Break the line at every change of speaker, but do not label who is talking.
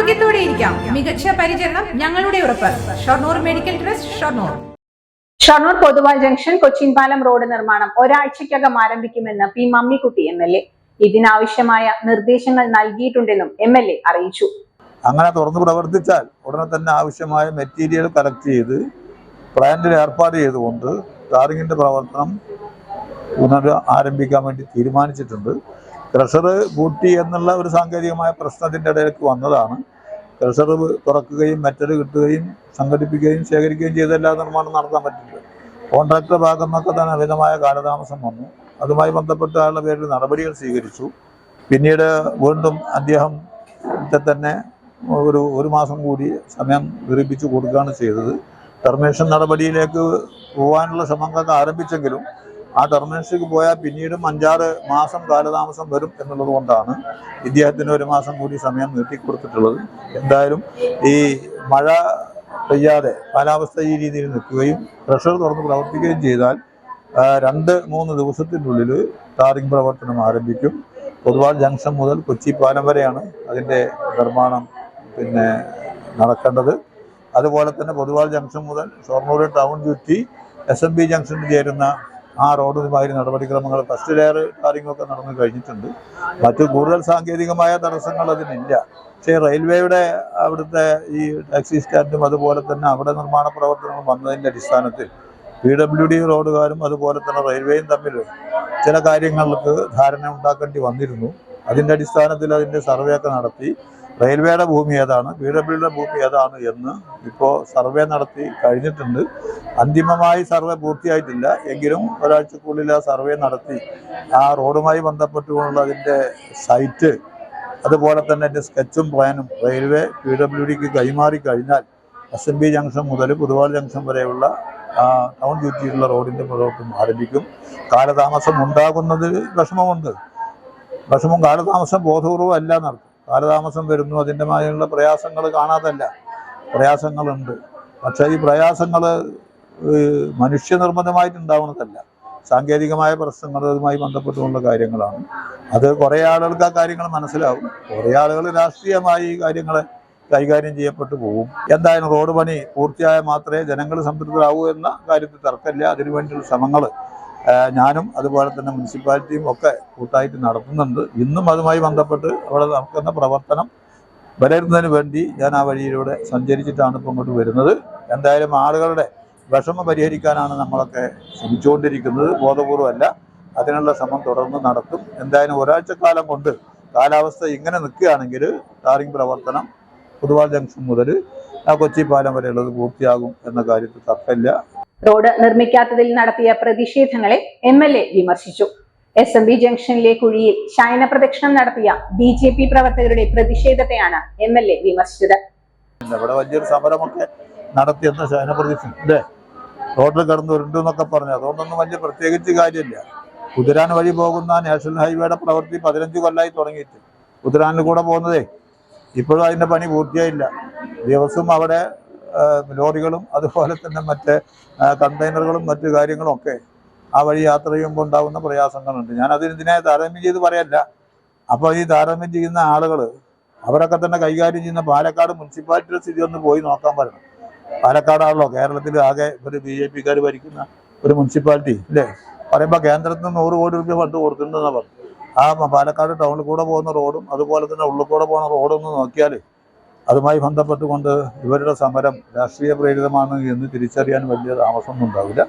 ആരോഗ്യത്തോടെ ഇരിക്കാം. മികച്ച പരിചരണം ഞങ്ങളുടെ ഉറപ്പ്. Shoranur medical trust Shoranur.
Shoranur Pothuval junction Cochin പാലം റോഡ് നിർമ്മാണം ഒരാഴ്ചയ്ക്കകം ആരംഭിക്കുമെന്ന് P Mammikutty M L A. ഇതിനാവശ്യമായ നിർദ്ദേശങ്ങൾ നൽകിയിട്ടുണ്ടെന്നും എം എൽ എ അറിയിച്ചു.
അങ്ങനെ തുറന്ന് പ്രവർത്തിച്ചാൽ ഉടനെ തന്നെ ആവശ്യമായ മെറ്റീരിയൽ കളക്ട് ചെയ്ത് പ്ലാന്റിൽ ഏർപ്പാട് ചെയ്തുകൊണ്ട് ടാറിങ്ങിന്റെ പ്രവർത്തനം പുനർ ആരംഭിക്കാൻ വേണ്ടി തീരുമാനിച്ചിട്ടുണ്ട്. ക്രഷർ കൂട്ടി എന്നുള്ള ഒരു സാങ്കേതികമായ പ്രശ്നത്തിന്റെ ഇടയിലേക്ക് വന്നതാണ്. ട്രഷർ തുറക്കുകയും മെറ്റൽ കിട്ടുകയും സംഘടിപ്പിക്കുകയും ശേഖരിക്കുകയും ചെയ്തെല്ലാ നിർമ്മാണം നടത്താൻ പറ്റില്ല. കോൺട്രാക്ടർ ഭാഗം നിന്നൊക്കെ തന്നെ അമിതമായ കാലതാമസം വന്നു. അതുമായി ബന്ധപ്പെട്ട ആളുടെ പേരിൽ നടപടികൾ സ്വീകരിച്ചു. പിന്നീട് വീണ്ടും അദ്ദേഹം തന്നെ ഒരു ഒരു മാസം കൂടി സമയം ദീർഘിപ്പിച്ചു കൊടുക്കുകയാണ് ചെയ്തത്. ടെർമിനേഷൻ നടപടിയിലേക്ക് പോകാനുള്ള ശ്രമങ്ങളൊക്കെ ആരംഭിച്ചെങ്കിലും ആ ടെർമിനേഷനിലേക്ക് പോയാൽ പിന്നീടും അഞ്ചാറ് മാസം കാലതാമസം വരും എന്നുള്ളത് കൊണ്ടാണ് ഇദ്ദേഹത്തിന് ഒരു മാസം കൂടി സമയം നീട്ടിക്കൊടുത്തിട്ടുള്ളത് എന്തായാലും ഈ മഴ പെയ്യാതെ കാലാവസ്ഥ ഈ രീതിയിൽ നിൽക്കുകയും പ്രഷർ തുറന്ന് പ്രവർത്തിക്കുകയും ചെയ്താൽ രണ്ട് മൂന്ന് ദിവസത്തിനുള്ളിൽ ടാറിംഗ് പ്രവർത്തനം ആരംഭിക്കും. പൊതുവാൾ ജംഗ്ഷൻ മുതൽ കൊച്ചി പാലം വരെയാണ് അതിന്റെ നിർമ്മാണം പിന്നെ നടക്കേണ്ടത്. അതുപോലെ തന്നെ പൊതുവാൾ ജംഗ്ഷൻ മുതൽ ഷൊർണൂർ ടൗൺ ചുറ്റി എസ് എം ബി ജംഗ്ഷനിൽ ചേരുന്ന ആ റോഡുമാതിരി നടപടിക്രമങ്ങൾ ഫസ്റ്റ് ലെയർ കാര്യങ്ങളൊക്കെ നടന്നു കഴിഞ്ഞിട്ടുണ്ട്. മറ്റു കൂടുതൽ സാങ്കേതികമായ തടസ്സങ്ങൾ അതിനില്ല. പക്ഷേ റെയിൽവേയുടെ അവിടുത്തെ ഈ ടാക്സി സ്റ്റാൻഡും അതുപോലെ തന്നെ അവിടെ നിർമ്മാണ പ്രവർത്തനങ്ങൾ വന്നതിന്റെ അടിസ്ഥാനത്തിൽ പി ഡബ്ല്യു ഡി റോഡുകാരും അതുപോലെ തന്നെ റെയിൽവേയും തമ്മിൽ ചില കാര്യങ്ങൾക്ക് ധാരണ ഉണ്ടാക്കേണ്ടി വന്നിരുന്നു. അതിന്റെ അടിസ്ഥാനത്തിൽ അതിന്റെ സർവേ ഒക്കെ നടത്തി. റെയിൽവേയുടെ ഭൂമി ഏതാണ്? പി ഡബ്ല്യുടെ ഭൂമി ഏതാണ് എന്ന് ഇപ്പോൾ സർവേ നടത്തി കഴിഞ്ഞിട്ടുണ്ട്. അന്തിമമായി സർവേ പൂർത്തിയായിട്ടില്ല. എങ്കിലും ഒരാഴ്ചക്കുള്ളിൽ ആ സർവേ നടത്തി. ആ റോഡുമായി ബന്ധപ്പെട്ടുകൊണ്ടുള്ള അതിന്റെ സൈറ്റ് അതുപോലെ തന്നെ അതിന്റെ സ്കെച്ചും പ്ലാനും റെയിൽവേ പി ഡബ്ല്യു ഡിക്ക് കൈമാറി കഴിഞ്ഞാൽ എസ് എം ബി ജംഗ്ഷൻ മുതൽ പുതുവാൾ ജംഗ്ഷൻ വരെയുള്ള ടൗൺ ചുറ്റിയുള്ള റോഡിന്റെ പ്രവർത്തനം ആരംഭിക്കും. കാലതാമസം ഉണ്ടാകുന്നതിൽ വിഷമമുണ്ട്. വിഷമം കാലതാമസം ബോധപൂർവം അല്ല എന്നർത്ഥം കാലതാമസം വരുന്നു അതിന്റെ മാതിരിയുള്ള പ്രയാസങ്ങൾ കാണാതല്ല. പ്രയാസങ്ങളുണ്ട്. പക്ഷേ ഈ പ്രയാസങ്ങൾ മനുഷ്യനിർമ്മിതമായിട്ടുണ്ടാവുന്നതല്ല സാങ്കേതികമായ പ്രശ്നങ്ങൾ അതുമായി ബന്ധപ്പെട്ടുള്ള കാര്യങ്ങളാണ്. അത് കുറേ ആളുകൾക്ക് ആ കാര്യങ്ങൾ മനസ്സിലാവും. കുറേ ആളുകൾ രാഷ്ട്രീയമായി ഈ കാര്യങ്ങളെ കൈകാര്യം ചെയ്യപ്പെട്ടു പോകും എന്തായാലും റോഡ് പണി പൂർത്തിയായാൽ മാത്രമേ ജനങ്ങൾ സംതൃപ്തരാകൂ എന്ന കാര്യത്തിൽ തർക്കമില്ല. അതിനുവേണ്ടിയുള്ള ശ്രമങ്ങൾ ഞാനും അതുപോലെ തന്നെ മുനിസിപ്പാലിറ്റിയും ഒക്കെ കൂട്ടായിട്ട് നടത്തുന്നുണ്ട്. ഇന്നും അതുമായി ബന്ധപ്പെട്ട് അവിടെ നടക്കുന്ന പ്രവർത്തനം വരരുന്നതിന് വേണ്ടി ഞാൻ ആ വഴിയിലൂടെ സഞ്ചരിച്ചിട്ടാണ് ഇപ്പം ഇങ്ങോട്ട് വരുന്നത്. എന്തായാലും ആളുകളുടെ വിഷമം പരിഹരിക്കാനാണ് നമ്മളൊക്കെ ശ്രമിച്ചുകൊണ്ടിരിക്കുന്നത്. ബോധപൂർവമല്ല. അതിനുള്ള ശ്രമം തുടർന്ന് നടത്തും എന്തായാലും ഒരാഴ്ചക്കാലം കൊണ്ട് കാലാവസ്ഥ ഇങ്ങനെ നിൽക്കുകയാണെങ്കിൽ ടാറിംഗ് പ്രവർത്തനം പുതുവാൾ ജംഗ്ഷൻ മുതൽ ആ കൊച്ചി പാലം വരെയുള്ളത് പൂർത്തിയാകും എന്ന കാര്യത്തിൽ തർക്കമില്ല.
റോഡ് നിർമ്മിക്കാത്തതിൽ നടത്തിയ പ്രതിഷേധങ്ങളെ എം എൽ എ വിമർശിച്ചു. എസ് എം ബി ജംഗ്ഷനിലെ കുഴിയിൽ ശയന പ്രദക്ഷിണം നടത്തിയ ബി ജെ പി പ്രവർത്തകരുടെ പ്രതിഷേധത്തെയാണ് എം എൽ എ വിമർശിച്ചത്.
ഇവിടെ വലിയൊരു സമരമൊക്കെ നടത്തിയെന്ന ശയനപ്രതീക്ഷ അല്ലേ? റോഡിൽ കിടന്ന് ഉരുണ്ടെന്നൊക്കെ പറഞ്ഞു. അതുകൊണ്ടൊന്നും വലിയ പ്രത്യേകിച്ച് കാര്യമില്ല. കുതിരാൻ വഴി പോകുന്ന നാഷണൽ ഹൈവേയുടെ പ്രവൃത്തി പതിനഞ്ച് കൊല്ലമായി തുടങ്ങിയിട്ട്. കുതിരാനിൽ കൂടെ പോകുന്നതേ. ഇപ്പോഴും അതിന്റെ പണി പൂർത്തിയായില്ല. ദിവസവും അവിടെ ലോറികളും അതുപോലെ തന്നെ മറ്റ് കണ്ടെയ്നറുകളും മറ്റു കാര്യങ്ങളും ഒക്കെ ആ വഴി യാത്ര ചെയ്യുമ്പോൾ ഉണ്ടാകുന്ന പ്രയാസങ്ങളുണ്ട്. ഞാൻ അതിനെ താരതമ്യം ചെയ്ത് പറയല്ല. അപ്പോൾ ഈ താരതമ്യം ചെയ്യുന്ന ആളുകൾ അവരൊക്കെ തന്നെ കൈകാര്യം ചെയ്യുന്ന പാലക്കാട് മുനിസിപ്പാലിറ്റിയുടെ സ്ഥിതി ഒന്ന് പോയി നോക്കാൻ പറയണം. പാലക്കാടാണല്ലോ കേരളത്തിൽ ആകെ ഒരു ബി ജെ പിക്കാർ ഭരിക്കുന്ന ഒരു മുനിസിപ്പാലിറ്റി അല്ലേ പറയുമ്പോൾ കേന്ദ്രത്തിൽ നിന്ന് നൂറ് കോടി രൂപ ഫണ്ട് കൊടുത്തിട്ടുണ്ടെന്ന് ആ പാലക്കാട് ടൗണിൽ കൂടെ പോകുന്ന റോഡും അതുപോലെ തന്നെ ഉള്ളിൽ കൂടെ പോകുന്ന റോഡും ഒന്ന് നോക്കിയാൽ അതുമായി ബന്ധപ്പെട്ടുകൊണ്ട് ഇവരുടെ സമരം രാഷ്ട്രീയ പ്രേരിതമാണ് എന്ന് തിരിച്ചറിയാൻ വലിയ താമസമൊന്നും ഉണ്ടാവില്ല.